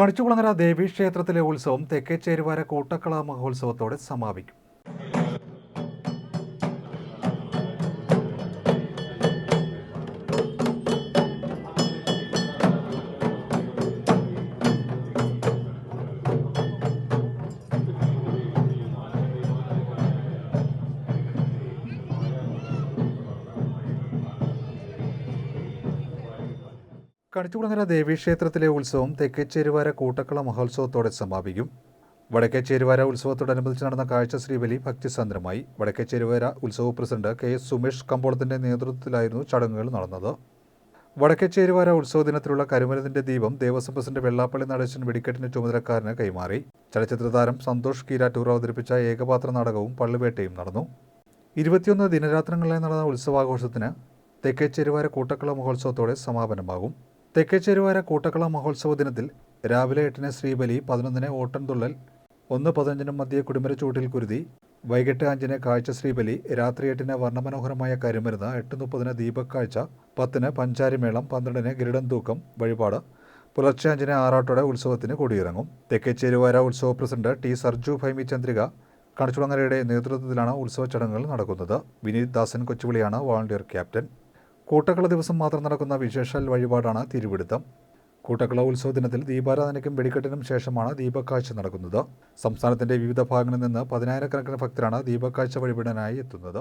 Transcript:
കണിച്ചുകുളങ്ങര ദേവീക്ഷേത്രത്തിലെ ഉത്സവം തെക്കേച്ചേരുവാര കൂട്ടക്കള മഹോത്സവത്തോടെ സമാപിക്കും കണിച്ചുകുളങ്ങര ദേവീക്ഷേത്രത്തിലെ ഉത്സവം തെക്കേച്ചേരുവാര കൂട്ടക്കള മഹോത്സവത്തോടെ സമാപിക്കും. വടക്കേച്ചേരുവാര ഉത്സവത്തോടനുബന്ധിച്ച് നടന്ന കാഴ്ച ശ്രീബലി ഭക്തിസാന്ദ്രമായി. വടക്കേച്ചേരുവാര ഉത്സവ പ്രസിഡന്റ് കെ എസ് സുമേഷ് കമ്പോളത്തിന്റെ നേതൃത്വത്തിലായിരുന്നു ചടങ്ങുകൾ നടന്നത്. വടക്കേച്ചേരുവാര ഉത്സവ ദിനത്തിലുള്ള കരുമരുന്നിന്റെ ദീപം ദേവസ്വം പ്രസിഡന്റ് വെള്ളാപ്പള്ളി നടേശൻ വെടിക്കെട്ടിന്റെ ചുമതലക്കാരന് കൈമാറി. ചലച്ചിത്ര താരം സന്തോഷ് കീരാറ്റൂർ അവതരിപ്പിച്ച ഏകപാത്ര നാടകവും പള്ളിവേട്ടയും നടന്നു. ഇരുപത്തിയൊന്ന് ദിനരാത്രങ്ങളിലായി നടന്ന ഉത്സവാഘോഷത്തിന് തെക്കേച്ചേരുവാര കൂട്ടക്കള മഹോത്സവത്തോടെ സമാപനമാകും. തെക്കേച്ചേരുവാര കൂട്ടക്കള മഹോത്സവ ദിനത്തിൽ രാവിലെ എട്ടിന് ശ്രീബലി പതിനൊന്നിന് ഓട്ടൻതുള്ളൽ ഒന്ന് പതിനഞ്ചിനും മധ്യേ കുടിമരച്ചൂട്ടിൽ കുരുതി വൈകിട്ട് അഞ്ചിന് കാഴ്ച ശ്രീബലി രാത്രി എട്ടിന് വർണമനോഹരമായ കരുമരുന്ന് എട്ട് മുപ്പതിന് ദീപക്കാഴ്ച പത്തിന് പഞ്ചാരിമേളം പന്ത്രണ്ടിന് ഗരുഡൻ തൂക്കം വഴിപാട് പുലർച്ചെ അഞ്ചിന് ആറാട്ടോടെ ഉത്സവത്തിന് കൊടിയിറങ്ങും. തെക്കേച്ചേരുവാര ഉത്സവ പ്രസിഡന്റ് ടി സർജു ഭൈമി ചന്ദ്രിക കണിച്ചുളങ്ങരയുടെ നേതൃത്വത്തിലാണ് ഉത്സവ ചടങ്ങുകൾ നടക്കുന്നത്. വിനീത് ദാസൻ കൊച്ചുവിളിയാണ് വോളണ്ടിയർ ക്യാപ്റ്റൻ. കൂട്ടക്കള ദിവസം മാത്രം നടക്കുന്ന വിശേഷാൽ വഴിപാടാണ് തിരുവിടുത്തം. കൂട്ടക്കള ഉത്സവ ദിനത്തിൽ ദീപാരാധനയ്ക്കും വെടിക്കെട്ടിനും ശേഷമാണ് ദീപക്കാഴ്ച നടക്കുന്നത്. സംസ്ഥാനത്തിന്റെ വിവിധ ഭാഗങ്ങളിൽ നിന്ന് പതിനായിരക്കണക്കിന് ഭക്തരാണ് ദീപക്കാഴ്ച വഴിപെടാനായി എത്തുന്നത്.